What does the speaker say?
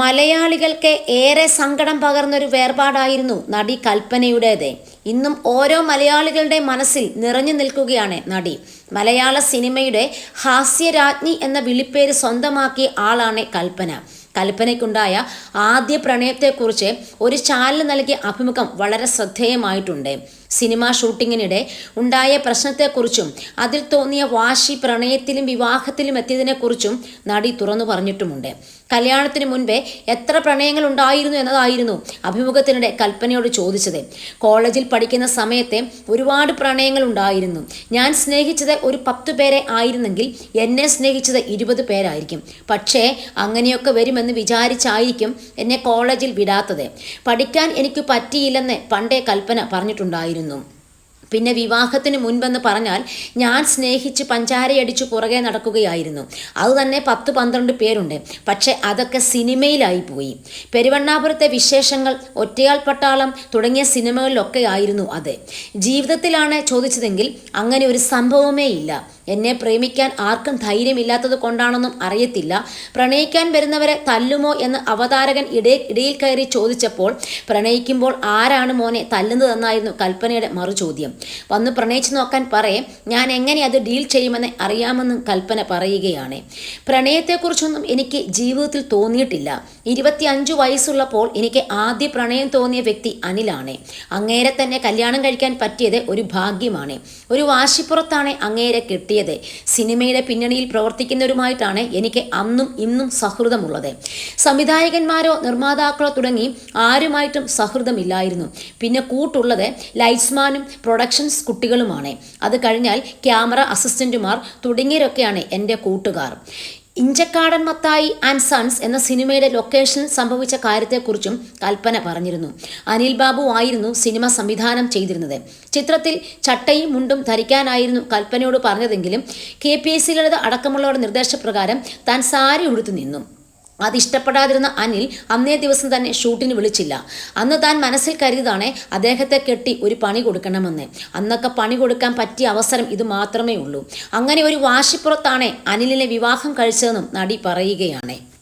മലയാളികൾക്ക് ഏറെ സങ്കടം പകർന്നൊരു വേർപാടായിരുന്നു നടി കൽപ്പനയുടേത്. ഇന്നും ഓരോ മലയാളികളുടെ മനസ്സിൽ നിറഞ്ഞു നിൽക്കുകയാണ് നടി. മലയാള സിനിമയുടെ ഹാസ്യരാജ്ഞി എന്ന വിളിപ്പേര് സ്വന്തമാക്കിയ ആളാണ് കൽപ്പന. കൽപ്പനയ്ക്കുണ്ടായ ആദ്യ പ്രണയത്തെക്കുറിച്ച് ഒരു ചാനൽ നൽകിയ അഭിമുഖം വളരെ ശ്രദ്ധേയമായിട്ടുണ്ട്. സിനിമാ ഷൂട്ടിങ്ങിനിടെ ഉണ്ടായ പ്രശ്നത്തെക്കുറിച്ചും അതിൽ തോന്നിയ വാശി പ്രണയത്തിലും വിവാഹത്തിലും എത്തിയതിനെക്കുറിച്ചും നടി തുറന്നു പറഞ്ഞിട്ടുമുണ്ട്. കല്യാണത്തിന് മുൻപേ എത്ര പ്രണയങ്ങൾ ഉണ്ടായിരുന്നു എന്നതായിരുന്നു അഭിമുഖത്തിനിടെ കൽപ്പനയോട് ചോദിച്ചത്. കോളേജിൽ പഠിക്കുന്ന സമയത്തെ ഒരുപാട് പ്രണയങ്ങൾ ഉണ്ടായിരുന്നു. ഞാൻ സ്നേഹിച്ചത് ഒരു പത്ത് പേരെ ആയിരുന്നെങ്കിൽ എന്നെ സ്നേഹിച്ചത് ഇരുപത് പേരായിരിക്കും. പക്ഷേ അങ്ങനെയൊക്കെ വരുമെന്ന് വിചാരിച്ചായിരിക്കും എന്നെ കോളേജിൽ വിടാത്തത്. പഠിക്കാൻ എനിക്ക് പറ്റിയില്ലെന്ന് പണ്ടേ കൽപ്പന പറഞ്ഞിട്ടുണ്ടായിരുന്നു. പിന്നെ വിവാഹത്തിന് മുൻപെന്ന് പറഞ്ഞാൽ ഞാൻ സ്നേഹിച്ച് പഞ്ചാരയടിച്ച് പുറകെ നടക്കുകയായിരുന്നു. അത് തന്നെ പത്ത് പന്ത്രണ്ട് പേരുണ്ട്. പക്ഷേ അതൊക്കെ സിനിമയിലായി പോയി. പെരുവണ്ണാപുരത്തെ വിശേഷങ്ങൾ ഒറ്റയാൾ പട്ടാളം തുടങ്ങിയ സിനിമകളിലൊക്കെ ആയിരുന്നു അത്. ജീവിതത്തിലാണ് ചോദിച്ചതെങ്കിൽ അങ്ങനെ ഒരു സംഭവമേ ഇല്ല. എന്നെ പ്രേമിക്കാൻ ആർക്കും ധൈര്യമില്ലാത്തത് കൊണ്ടാണെന്നും അറിയത്തില്ല. പ്രണയിക്കാൻ വരുന്നവരെ തല്ലുമോ എന്ന് അവതാരകൻ ഇടയിൽ ഇടയിൽ കയറി ചോദിച്ചപ്പോൾ പ്രണയിക്കുമ്പോൾ ആരാണ് മോനെ തല്ലുന്നതെന്നായിരുന്നു കൽപ്പനയുടെ മറുചോദ്യം. വന്ന് പ്രണയിച്ചു നോക്കാൻ പറയേ ഞാൻ എങ്ങനെ അത് ഡീൽ ചെയ്യുമെന്ന് അറിയാമെന്നും കൽപ്പന പറയുകയാണ്. പ്രണയത്തെക്കുറിച്ചൊന്നും എനിക്ക് ജീവിതത്തിൽ തോന്നിയിട്ടില്ല. ഇരുപത്തിയഞ്ചു വയസ്സുള്ളപ്പോൾ എനിക്ക് ആദ്യ പ്രണയം തോന്നിയ വ്യക്തി അനിലാണ്. അങ്ങേരെ തന്നെ കല്യാണം കഴിക്കാൻ പറ്റിയത് ഒരു ഭാഗ്യമാണ്. ഒരു വാശിപ്പുറത്താണ് അങ്ങേരെ കിട്ടിയത് സിനിമയുടെ പിന്നണിയിൽ പ്രവർത്തിക്കുന്നവരുമായിട്ടാണ് എനിക്ക് അന്നും ഇന്നും സൗഹൃദമുള്ളത്. സംവിധായകന്മാരോ നിർമ്മാതാക്കളോ തുടങ്ങി ആരുമായിട്ടും സൗഹൃദമില്ലായിരുന്നു. പിന്നെ കൂട്ടുള്ളത് ലൈറ്റ്സ്മാനും പ്രൊഡക്ഷൻസ് കുട്ടികളുമാണ്. അത് കഴിഞ്ഞാൽ ക്യാമറ അസിസ്റ്റന്റുമാർ തുടങ്ങിയവരൊക്കെയാണ് എന്റെ കൂട്ടുകാർ. ഇഞ്ചക്കാടൻ മത്തായി ആൻഡ് സൺസ് എന്ന സിനിമയുടെ ലൊക്കേഷൻ സംഭവിച്ച കാര്യത്തെക്കുറിച്ചും കൽപ്പന പറഞ്ഞിരുന്നു. അനിൽ ബാബു ആയിരുന്നു സിനിമ സംവിധാനം ചെയ്തിരുന്നത്. ചിത്രത്തിൽ ചട്ടയും മുണ്ടും ധരിക്കാനായിരുന്നു കൽപ്പനയോട് പറഞ്ഞതെങ്കിലും K P S C Lalitha അടക്കമുള്ളവരുടെ നിർദ്ദേശപ്രകാരം താൻ സാരി ഉടുത്തു നിന്നു. അതിഷ്ടപ്പെടാതിരുന്ന അനിൽ അന്നേ ദിവസം തന്നെ ഷൂട്ടിന് വിളിച്ചില്ല. അന്ന് താൻ മനസ്സിൽ കരുതിയതാണ് അദ്ദേഹത്തെ കെട്ടി ഒരു പണി കൊടുക്കണമെന്ന്. അന്നൊക്കെ പണി കൊടുക്കാൻ പറ്റിയ അവസരം ഇത് മാത്രമേ ഉള്ളൂ. അങ്ങനെ ഒരു വാശിപ്പുറത്താണ് അനിലിനെ വിവാഹം കഴിച്ചതെന്നും നടി പറയുകയാണ്.